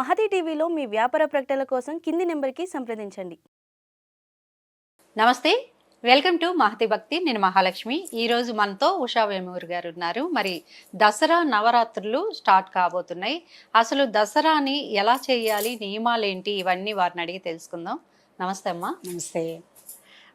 మహతి టీవీలో మీ వ్యాపార ప్రకటనల కోసం కింది నెంబర్కి సంప్రదించండి. నమస్తే వెల్కమ్ టు మహతి భక్తి. నేను మహాలక్ష్మి. ఈ రోజు మనతో ఉషా వేమూరి గారు ఉన్నారు. మరి దసరా నవరాత్రులు స్టార్ట్ కాబోతున్నాయి. అసలు దసరాని ఎలా చేయాలి నియమాలేంటి ఇవన్నీ వారిని అడిగి తెలుసుకుందాం. నమస్తే అమ్మా. నమస్తే.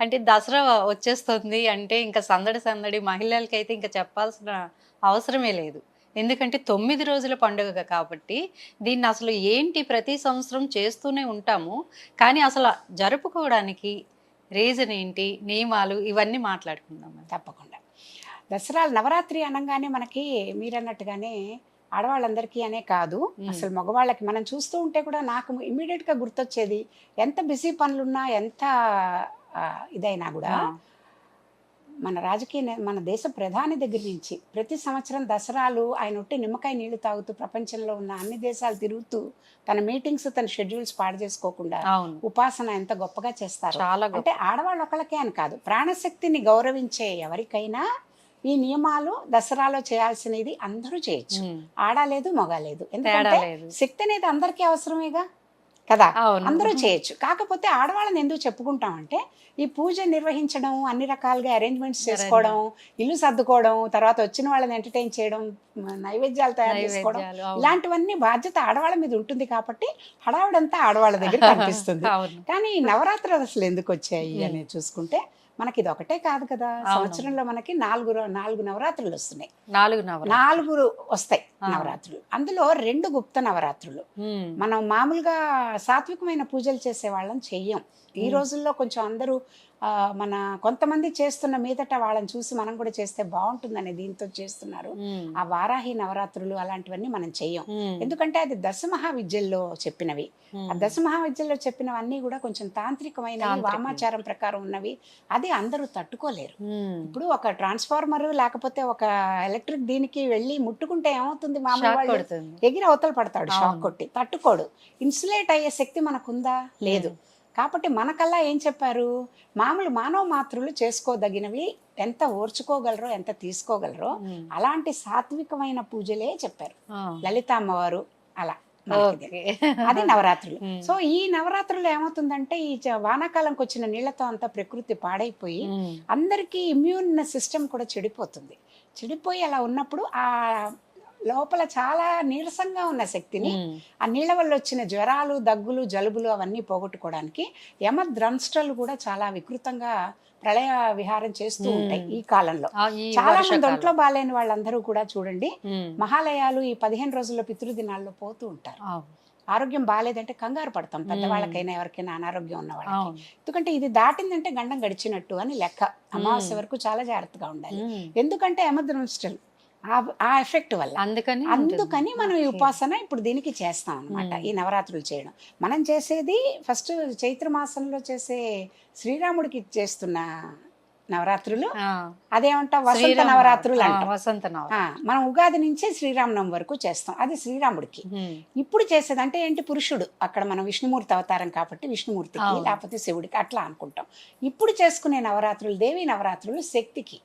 అంటే దసరా వచ్చేస్తుంది అంటే ఇంకా సందడి సందడి మహిళలకైతే ఇంకా చెప్పాల్సిన అవసరమే లేదు. ఎందుకంటే తొమ్మిది రోజుల పండుగ కాబట్టి దీన్ని అసలు ఏంటి ప్రతి సంవత్సరం చేస్తూనే ఉంటాము కానీ అసలు జరుపుకోవడానికి రీజన్ ఏంటి నియమాలు ఇవన్నీ మాట్లాడుకుందాం. తప్పకుండా దసరా నవరాత్రి అనగానే మనకి మీరన్నట్టుగానే ఆడవాళ్ళందరికీ అనే కాదు. అసలు మగవాళ్ళకి మనం చూస్తూ ఉంటే కూడా నాకు immediate గా గుర్తొచ్చేది ఎంత బిజీ పనులున్నా ఎంత ఇదైనా కూడా మన రాజకీయ మన దేశ ప్రధాని దగ్గర నుంచి ప్రతి సంవత్సరం దసరాలు ఆయన ఒట్టి నిమ్మకాయ నీళ్ళు తాగుతూ ప్రపంచంలో ఉన్న అన్ని దేశాలు తిరుగుతూ తన మీటింగ్స్ తన షెడ్యూల్స్ పాడు చేసుకోకుండా ఉపాసన ఎంత గొప్పగా చేస్తారు. అంటే ఆడవాళ్ళు ఒకళ్ళకే అని కాదు. ప్రాణశక్తిని గౌరవించే ఎవరికైనా ఈ నియమాలు దసరాలో చేయాల్సినది అందరూ చేయొచ్చు. ఆడలేదు మగలేదు ఎందుకంటే శక్తి అనేది అందరికీ అవసరమేగా? కదా? అందరూ చేయొచ్చు. కాకపోతే ఆడవాళ్ళని ఎందుకు చెప్పుకుంటామంటే ఈ పూజ నిర్వహించడం అన్ని రకాలుగా అరేంజ్మెంట్స్ చేసుకోవడం ఇల్లు సర్దుకోవడం తర్వాత వచ్చిన వాళ్ళని ఎంటర్టైన్ చేయడం నైవేద్యాలు తయారు చేసుకోవడం. ఇలాంటివన్నీ బాధ్యత ఆడవాళ్ళ మీద ఉంటుంది కాబట్టి హడావిడంతా ఆడవాళ్ళ దగ్గర కనిపిస్తుంది. కానీ ఈ నవరాత్రులు అసలు ఎందుకు వచ్చాయి. అనేది చూసుకుంటే మనకి ఇది ఒకటే కాదు కదా. సంవత్సరంలో మనకి నాలుగు నాలుగు నవరాత్రులు వస్తున్నాయి. నాలుగు నాలుగు వస్తాయి. నవరాత్రులు. అందులో రెండు గుప్త నవరాత్రులు. మనం మామూలుగా సాత్వికమైన పూజలు చేసే వాళ్ళని చెయ్యం. ఈ. రోజుల్లో కొంచెం అందరూ మన కొంతమంది చేస్తున్న మీదట వాళ్ళని చూసి మనం కూడా చేస్తే బాగుంటుందనే దీంతో చేస్తున్నారు. ఆ వారాహి నవరాత్రులు అలాంటివన్నీ మనం చెయ్యం. ఎందుకంటే అది దశ మహావిద్యల్లో చెప్పినవి. ఆ దశ మహావిద్యలో చెప్పినవన్నీ కూడా కొంచెం తాంత్రికమైనవి తాంత్రికం. వామాచారం ప్రకారం ఉన్నవి. అది అందరూ తట్టుకోలేరు. ఇప్పుడు ఒక ట్రాన్స్ఫార్మర్ లేకపోతే ఒక ఎలక్ట్రిక్ దీనికి వెళ్ళి ముట్టుకుంటే ఏమవుతుంది? మామూలు కొడుతుంది. ఎగిరి అవతల పడతాడు షాక్. కొట్టి. తట్టుకోడు. ఇన్సులేట్ అయ్యే శక్తి మనకుందా? లేదు. కాబట్టి మనకల్లా ఏం చెప్పారు? మామూలు మానవ మాతృలు చేసుకోదగినవి ఎంత ఓర్చుకోగలరో ఎంత తీసుకోగలరో అలాంటి సాత్వికమైన పూజలే చెప్పారు. లలిత అమ్మవారు అలా అది నవరాత్రులు. సో ఈ నవరాత్రులు ఏమవుతుందంటే ఈ వానాకాలంకి వచ్చిన నీళ్ళతో అంతా ప్రకృతి పాడైపోయి అందరికీ ఇమ్యూన్ సిస్టమ్ కూడా చెడిపోతుంది. చెడిపోయి అలా ఉన్నప్పుడు ఆ లోపల చాలా నీరసంగా ఉన్న శక్తిని ఆ నీళ్ళ వల్ల వచ్చిన జ్వరాలు దగ్గులు జలుబులు అవన్నీ పోగొట్టుకోవడానికి యమ కూడా చాలా వికృతంగా ప్రళయ విహారం చేస్తూ ఉంటాయి. ఈ కాలంలో. చాలా మంది. ఒంట్లో బాగాలేని వాళ్ళందరూ కూడా చూడండి మహాలయాలు ఈ పదిహేను రోజుల్లో పితృదినాల్లో పోతూ ఉంటారు. ఆరోగ్యం బాగాలేదంటే కంగారు పడతాం పెద్దవాళ్ళకైనా ఎవరికైనా అనారోగ్యం ఉన్న వాళ్ళకి. ఎందుకంటే ఇది దాటిందంటే గండం గడిచినట్టు అని లెక్క. అమావాస్య. వరకు చాలా జాగ్రత్తగా ఉండాలి. ఎందుకంటే యమద్రంష్టలు ఆ ఎఫెక్ట్ వల్ల అందుకని అందుకని మనం ఈ. ఉపాసన ఇప్పుడు దీనికి చేస్తాం అనమాట. ఈ నవరాత్రులు చేయడం మనం చేసేది ఫస్ట్ చైత్ర మాసంలో చేసే శ్రీరాముడికి చేస్తున్న నవరాత్రులు. అదేమంటాం వసంత నవరాత్రులు అంటాం. వసంత మనం ఉగాది నుంచి శ్రీరామనవమి వరకు చేస్తాం. అది శ్రీరాముడికి. ఇప్పుడు చేసేది అంటే ఏంటి? పురుషుడు. అక్కడ మనం విష్ణుమూర్తి అవతారం కాబట్టి విష్ణుమూర్తికి. లేకపోతే శివుడికి అట్లా అనుకుంటాం. ఇప్పుడు చేసుకునే నవరాత్రులు దేవి నవరాత్రులు శక్తికి.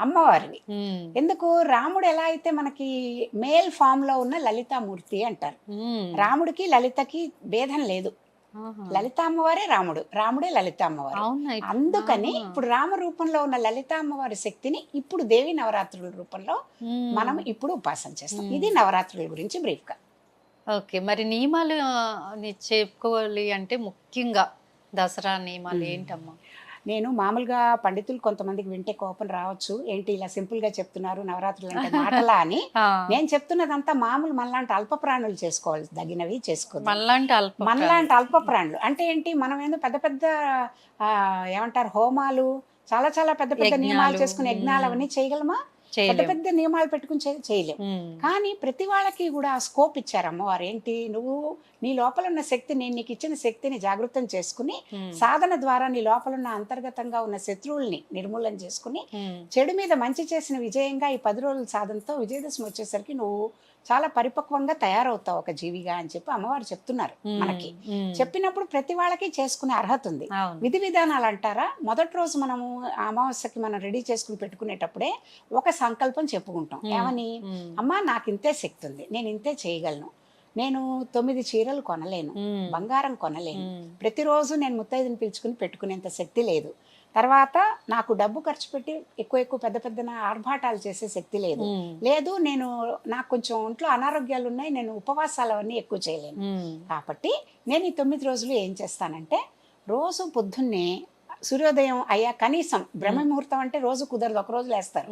అమ్మవారివి. ఉమ్, ఎందుకు? రాముడు ఎలా అయితే మనకి మేల్ ఫామ్లో ఉన్న లలితామూర్తి అంటారు. రాముడికి లలితకి భేదం లేదు. లలిత అమ్మవారే రాముడు రాముడే లలిత అమ్మవారు? అందుకని. ఇప్పుడు రామ రూపంలో ఉన్న లలిత అమ్మవారి శక్తిని ఇప్పుడు దేవి నవరాత్రుల రూపంలో మనం ఇప్పుడు ఉపాసన చేస్తాం. ఇది నవరాత్రుల గురించి బ్రీఫ్గా ఓకే మరి నియమాలు చెప్పుకోవాలి అంటే ముఖ్యంగా దసరా నియమాలు మ్మ్. ఏంటమ్మా నేను మామూలుగా పండితులు కొంతమందికి వింటే కోపం రావచ్చు. ఏంటి ఇలా సింపుల్గా చెప్తున్నారు నవరాత్రులు అంటే మాటలా అని. నేను చెప్తున్నదంతా మామూలు మనలాంటి అల్ప ప్రాణులు చేసుకోవాలి తగినవి చేసుకోవాలి మనలాంటి అల్ప మనలాంటి అల్ప ప్రాణులు. అంటే ఏంటి మనం ఏందో పెద్ద పెద్ద ఏమంటారు హోమాలు చాలా చాలా పెద్ద పెద్ద నియమాలు చేసుకుని యజ్ఞాలు అవన్నీ చేయగలమా? పెద్ద చేయలేము. పెద్ద నియమాలు పెట్టుకుని చే- చేయలేం ఉమ్, కానీ ప్రతి వాళ్ళకి కూడా స్కోప్ ఇచ్చారు అమ్మవారు. ఏంటి నువ్వు నీ లోపల ఉన్న శక్తి నేను నీకు ఇచ్చిన శక్తిని జాగృతం చేసుకుని సాధన ద్వారా నీ లోపల ఉన్న అంతర్గతంగా ఉన్న శత్రువుల్ని నిర్మూలన చేసుకుని చెడు మీద మంచి చేసిన విజయంగా ఈ పది రోజుల సాధనతో విజయదశమి వచ్చేసరికి నువ్వు చాలా పరిపక్వంగా తయారవుతావు ఒక జీవిగా అని చెప్పి అమ్మవారు చెప్తున్నారు మనకి. చెప్పినప్పుడు ప్రతి వాళ్ళకి చేసుకునే అర్హత ఉంది. విధి విధానాలు అంటారా? మొదటి రోజు మనము అమావాస్యకి మనం రెడీ చేసుకుని పెట్టుకునేటప్పుడే ఒక సంకల్పం చెప్పుకుంటాం. ఏమని? అమ్మా నాకు ఇంతే శక్తి ఉంది. నేను ఇంతే చేయగలను. నేను తొమ్మిది చీరలు కొనలేను బంగారం కొనలేను. ప్రతిరోజు నేను ముత్తైదుని పిలుచుకుని పెట్టుకునేంత శక్తి లేదు. తర్వాత నాకు డబ్బు ఖర్చు పెట్టి ఎక్కువ ఎక్కువ పెద్ద పెద్ద ఆర్భాటాలు చేసే శక్తి లేదు. లేదు నేను నాకు కొంచెం ఒంట్లో అనారోగ్యాలు ఉన్నాయి నేను ఉపవాసాలు అవన్నీ ఎక్కువ చేయలేను. కాబట్టి నేను ఈ తొమ్మిది రోజులు ఏం చేస్తానంటే రోజు పొద్దున్నే సూర్యోదయం అయ్యా కనీసం బ్రహ్మ ముహూర్తం అంటే రోజు కుదరదు ఒక రోజు లేస్తారు.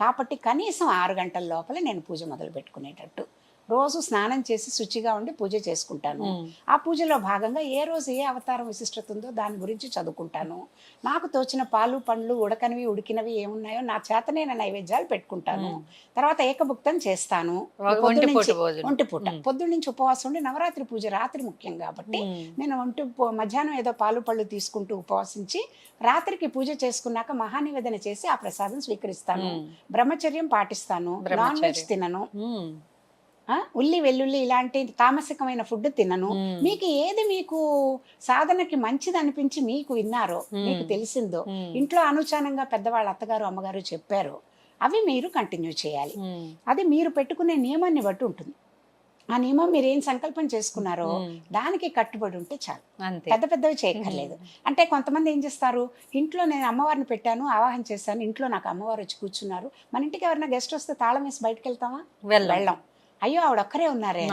కాబట్టి కనీసం ఆరు గంటల లోపల నేను పూజ మొదలు పెట్టుకునేటట్టు. రోజు స్నానం చేసి శుచిగా ఉండి పూజ చేసుకుంటాను. ఆ పూజలో భాగంగా ఏ రోజు ఏ అవతారం విశిష్టత ఉందో దాని గురించి చదువుకుంటాను. నాకు తోచిన పాలు పండ్లు ఉడకనివి ఉడికినవి ఏమున్నాయో నా చేతనైన నైవేద్యాలు పెట్టుకుంటాను. తర్వాత ఏకభుక్తం చేస్తాను. ఒంటి పూట. పొద్దున్న నుంచి ఉపవాసం ఉండి నవరాత్రి పూజ రాత్రి ముఖ్యం కాబట్టి నేను ఒంటి మధ్యాహ్నం ఏదో పాలు పళ్ళు తీసుకుంటూ ఉపవాసించి రాత్రికి పూజ చేసుకున్నాక మహానివేదన చేసి ఆ ప్రసాదం స్వీకరిస్తాను. బ్రహ్మచర్యం పాటిస్తాను. Non veg. తినను. ఉల్లి వెల్లుల్లి ఇలాంటి తామసికమైన ఫుడ్ తినను. మీకు ఏది మీకు సాధనకి మంచిది అనిపించి మీకు విన్నారో. మీకు తెలిసిందో ఇంట్లో అనుచానంగా పెద్దవాళ్ళ అత్తగారు అమ్మగారు చెప్పారు. అవి మీరు కంటిన్యూ చేయాలి. అది మీరు పెట్టుకునే నియమాన్ని బట్టి ఉంటుంది. ఆ నియమం మీరు ఏం సంకల్పం చేసుకున్నారో దానికి కట్టుబడి ఉంటే చాలు. పెద్ద పెద్దవి చేయక్కర్లేదు. అంటే కొంతమంది ఏం చేస్తారు ఇంట్లో నేను అమ్మవారిని పెట్టాను ఆవాహన చేశాను ఇంట్లో నాకు అమ్మవారు వచ్చి కూర్చున్నారు. మన ఇంటికి ఎవరైనా గెస్ట్ వస్తే తాళం వేసి బయటకు వెళ్తామా? వెళ్ళం. అయ్యో ఆవిడ ఒక్కరే ఉన్నారే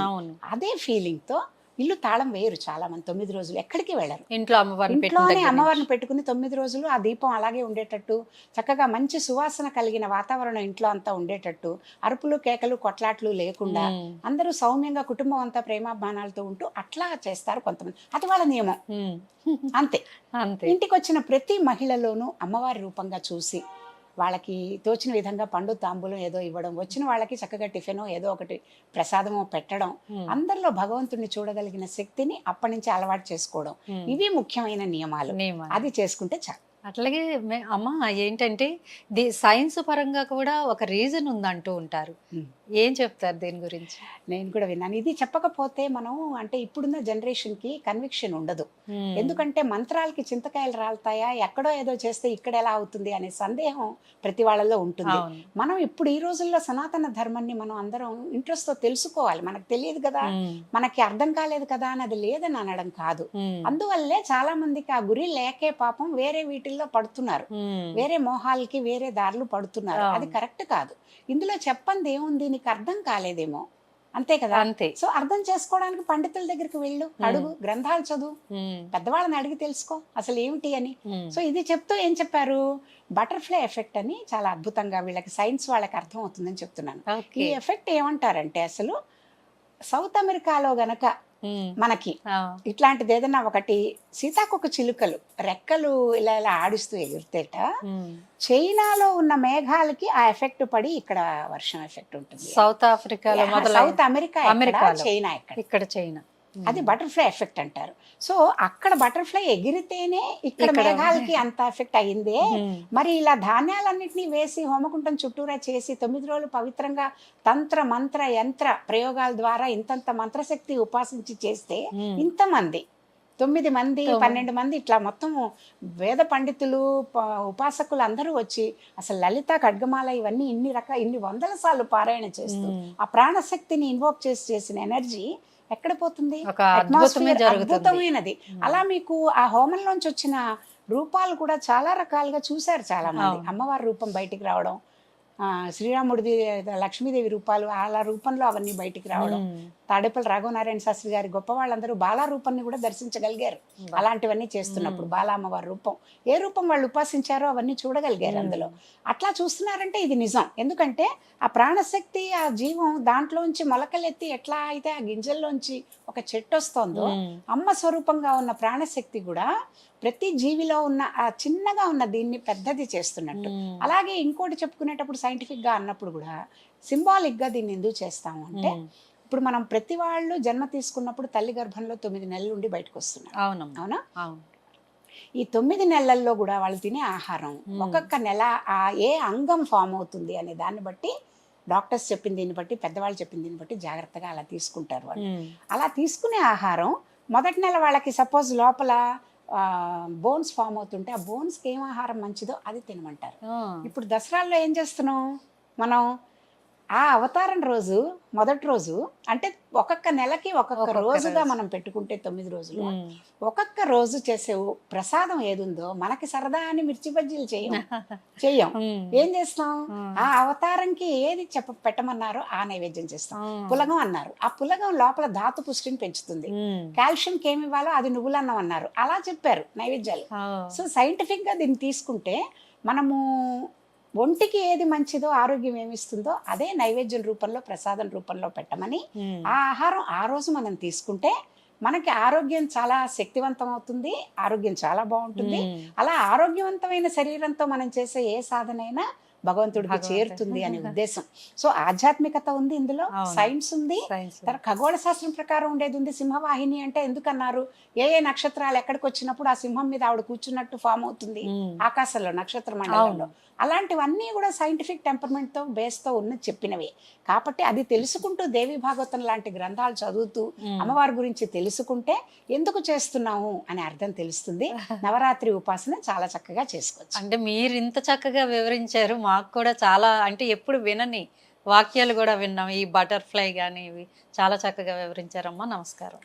అదే ఫీలింగ్తో ఇల్లు తాళం వేయరు చాలా మంది. తొమ్మిది రోజులు ఎక్కడికి వెళ్ళరు. ఇంట్లో అమ్మవారిని ఇంట్లోనే అమ్మవారిని. పెట్టుకుని తొమ్మిది రోజులు ఆ దీపం అలాగే ఉండేటట్టు చక్కగా మంచి సువాసన కలిగిన వాతావరణం ఇంట్లో అంతా ఉండేటట్టు అరుపులు కేకలు కొట్లాట్లు లేకుండా అందరూ సౌమ్యంగా కుటుంబం అంతా ప్రేమాభిమానాలతో ఉంటూ అట్లా చేస్తారు కొంతమంది. అది వాళ్ళ నియమం. అంతే. ఇంటికి వచ్చిన ప్రతి మహిళలోనూ అమ్మవారి రూపంగా చూసి వాళ్ళకి తోచిన విధంగా పండు తాంబూలం ఏదో ఇవ్వడం వచ్చిన వాళ్ళకి చక్కగా టిఫిన్ ఏదో ఒకటి ప్రసాదమో పెట్టడం అందరిలో భగవంతుడిని చూడగలిగిన శక్తిని అప్పటి నుంచి అలవాటు చేసుకోవడం. ఇవి ముఖ్యమైన నియమాలు. నియమాలు. అది చేసుకుంటే చాలు. అట్లాగే అమ్మ ఏంటంటే ది సైన్స్ పరంగా కూడా ఒక రీజన్ ఉందంటూ ఉంటారు. ఏం చెప్తారు దీని గురించి? నేను కూడా విన్నాను. ఇది చెప్పకపోతే మనం అంటే ఇప్పుడున్న జనరేషన్కి కన్విక్షన్ ఉండదు. ఎందుకంటే మంత్రాలకి చింతకాయలు రాలుతాయా? ఎక్కడో ఏదో చేస్తే ఇక్కడ ఎలా అవుతుంది అనే సందేహం ప్రతి వాళ్ళలో ఉంటుంది. మనం ఇప్పుడు ఈ రోజుల్లో సనాతన ధర్మాన్ని మనం అందరం ఇంట్రెస్ట్తో తెలుసుకోవాలి. మనకు తెలియదు కదా? మనకి అర్థం కాలేదు కదా? అని అది లేదని అనడం కాదు. అందువల్లే చాలా మందికి ఆ గురి లేకే పాపం వేరే వీటిల్లో పడుతున్నారు. వేరే మోహాలకి వేరే దారులు పడుతున్నారు. అది కరెక్ట్ కాదు. ఇందులో చెప్పంది ఏముంది? నీకు అర్థం కాలేదేమో. అంతే కదా? అంతే. సో అర్థం చేసుకోవడానికి పండితుల దగ్గరికి వెళ్ళు. అడుగు. గ్రంథాలు చదువు. పెద్దవాళ్ళని అడిగి తెలుసుకో. అసలు ఏమిటి అని. సో ఇది చెప్తూ ఏం చెప్పారు? బటర్ఫ్లై ఎఫెక్ట్ అని చాలా అద్భుతంగా వీళ్ళకి సైన్స్ వాళ్ళకి అర్థం అవుతుందని చెప్తున్నాను. ఈ ఎఫెక్ట్ ఏమంటారంటే అసలు సౌత్ అమెరికాలో గనక మనకి. ఇట్లాంటిది ఏదైనా ఒకటి సీతాకొక చిలుకలు రెక్కలు ఇలా ఇలా ఆడిస్తూ ఎగురుతేట. చైనాలో ఉన్న మేఘాలకి ఆ ఎఫెక్ట్ పడి ఇక్కడ వర్షం ఎఫెక్ట్ ఉంటుంది. సౌత్ ఆఫ్రికాలో సౌత్ అమెరికా అమెరికాలో. చైనా ఎక్కడ? ఇక్కడ చైనా. అది బటర్ఫ్లై ఎఫెక్ట్ అంటారు. సో అక్కడ బటర్ఫ్లై ఎగిరితేనే ఇక్కడ మేఘాలకి అంత ఎఫెక్ట్ అయిందే ఉమ్, మరి ఇలా ధాన్యాలన్నింటినీ వేసి హోమకుంటం చుట్టూరా చేసి తొమ్మిది రోజులు పవిత్రంగా తంత్ర మంత్ర యంత్ర ప్రయోగాల ద్వారా ఇంతంత మంత్రశక్తి ఉపాసించి చేస్తే ఉమ్, ఇంతమంది తొమ్మిది మంది. పన్నెండు మంది ఇట్లా మొత్తం వేద పండితులు ఉపాసకులు అందరూ వచ్చి అసలు లలిత ఖడ్గమాల ఇవన్నీ ఇన్ని రకాల ఇన్ని వందల సార్లు పారాయణ చేస్తూ ఆ ప్రాణశక్తిని ఇన్వోక్ చేసి చేసిన ఎనర్జీ ఎక్కడ పోతుంది? అద్భుతమైనది. అలా మీకు ఆ హోమంలోంచి వచ్చిన రూపాలు కూడా చాలా రకాలుగా చూశారు చాలా మంది. అమ్మవారి రూపం బయటికి రావడం శ్రీరాముడిది లక్ష్మీదేవి రూపాలు అలా రూపంలో అవన్నీ బయటికి రావడం. తాడేపల్లి రాఘవనారాయణ శాస్త్రి గారి గొప్ప వాళ్ళందరూ బాలా రూపాన్ని కూడా దర్శించగలిగారు. అలాంటివన్నీ చేస్తున్నప్పుడు బాలా అమ్మవారి రూపం. ఏ రూపం వాళ్ళు ఉపాసించారో అవన్నీ చూడగలిగారు అందులో. అట్లా చూస్తున్నారంటే ఇది నిజం. ఎందుకంటే ఆ ప్రాణశక్తి ఆ జీవం దాంట్లోంచి మొలకలెత్తి ఎట్లా అయితే ఆ గింజల్లోంచి ఒక చెట్టు వస్తోందో అమ్మ స్వరూపంగా ఉన్న ప్రాణశక్తి కూడా ప్రతి జీవిలో ఉన్న ఆ చిన్నగా ఉన్న దీన్ని పెద్దది చేస్తున్నట్టు. అలాగే ఇంకోటి చెప్పుకునేటప్పుడు scientific గా అన్నప్పుడు కూడా symbolic గా దీన్ని ఎందుకు చేస్తాము అంటే ఇప్పుడు మనం ప్రతి వాళ్ళు జన్మ తీసుకున్నప్పుడు తల్లి గర్భంలో తొమ్మిది నెలలు ఉండి బయటకు వస్తున్నారు. అవునమ్మా. అవునా? అవును. ఈ తొమ్మిది నెలల్లో కూడా వాళ్ళు తినే ఆహారం. ఒక్కొక్క నెల ఆ ఏ అంగం ఫామ్ అవుతుంది అనే దాన్ని బట్టి డాక్టర్స్ చెప్పిన దీన్ని బట్టి పెద్దవాళ్ళు చెప్పిన దీన్ని బట్టి జాగ్రత్తగా అలా తీసుకుంటారు వాళ్ళు. అలా తీసుకునే ఆహారం మొదటి నెల వాళ్ళకి సపోజ్ లోపల బోన్స్ ఫామ్ అవుతుంటే ఆ బోన్స్కి ఏం ఆహారం మంచిదో అది తినమంటారు. ఇప్పుడు దసరాల్లో ఏం చేస్తున్నాం మనం? ఆ అవతారం రోజు మొదటి రోజు అంటే ఒక్కొక్క నెలకి ఒక్కొక్క రోజుగా రోజు. మనం పెట్టుకుంటే తొమ్మిది రోజులు. ఒక్కొక్క రోజు చేసే ప్రసాదం ఏదుందో మనకి సరదా అని మిర్చి బజ్జీలు చేయం చెయ్యం. ఏం చేస్తాం. ఆ అవతారంకి ఏది చెప్ప పెట్టమన్నారో ఆ నైవేద్యం చేస్తాం. పులగం అన్నారు ఆ పులగం లోపల ధాతు పుష్టిని పెంచుతుంది ఉమ్. కాల్షియంకి ఏమి ఇవ్వాలో అది నువ్వులన్నం అన్నారు అలా చెప్పారు నైవేద్యాలు. సో సైంటిఫిక్గా దీన్ని తీసుకుంటే మనము ఒంటికి ఏది మంచిదో ఆరోగ్యం ఏమిస్తుందో అదే నైవేద్యం రూపంలో ప్రసాదం రూపంలో పెట్టమని. ఆ ఆహారం ఆ రోజు మనం తీసుకుంటే మనకి ఆరోగ్యం చాలా శక్తివంతం అవుతుంది ఆరోగ్యం చాలా బాగుంటుంది. అలా ఆరోగ్యవంతమైన శరీరంతో మనం చేసే ఏ సాధనైనా భగవంతుడికి భగవంతుడు. చేరుతుంది అనే ఉద్దేశం సో ఆధ్యాత్మికత ఉంది ఇందులో. సైన్స్ ఉంది. తర్వాత ఖగోళ శాస్త్రం ప్రకారం ఉండేది ఉంది సింహవాహిని అంటే ఎందుకన్నారు ఏ ఏ నక్షత్రాలు ఎక్కడికి వచ్చినప్పుడు ఆ సింహం మీద ఆవిడ కూర్చున్నట్టు ఫామ్ అవుతుంది. ఆకాశంలో నక్షత్ర మండలంలో. అలాంటివన్నీ కూడా సైంటిఫిక్ టెంపర్మెంట్తో బేస్తో ఉన్న చెప్పినవి. కాబట్టి అది తెలుసుకుంటూ దేవి భాగవతం లాంటి గ్రంథాలు చదువుతూ. అమ్మవారి గురించి తెలుసుకుంటే ఎందుకు చేస్తున్నాము అనే అర్థం తెలుస్తుంది. నవరాత్రి ఉపాసన చాలా చక్కగా చేసుకోవచ్చు. అంటే మీరు ఇంత చక్కగా వివరించారు. మాకు కూడా చాలా అంటే ఎప్పుడు వినని వాక్యాలు కూడా విన్నాం. ఈ బటర్ఫ్లై కానీ ఇవి చాలా చక్కగా వివరించారమ్మా. నమస్కారం.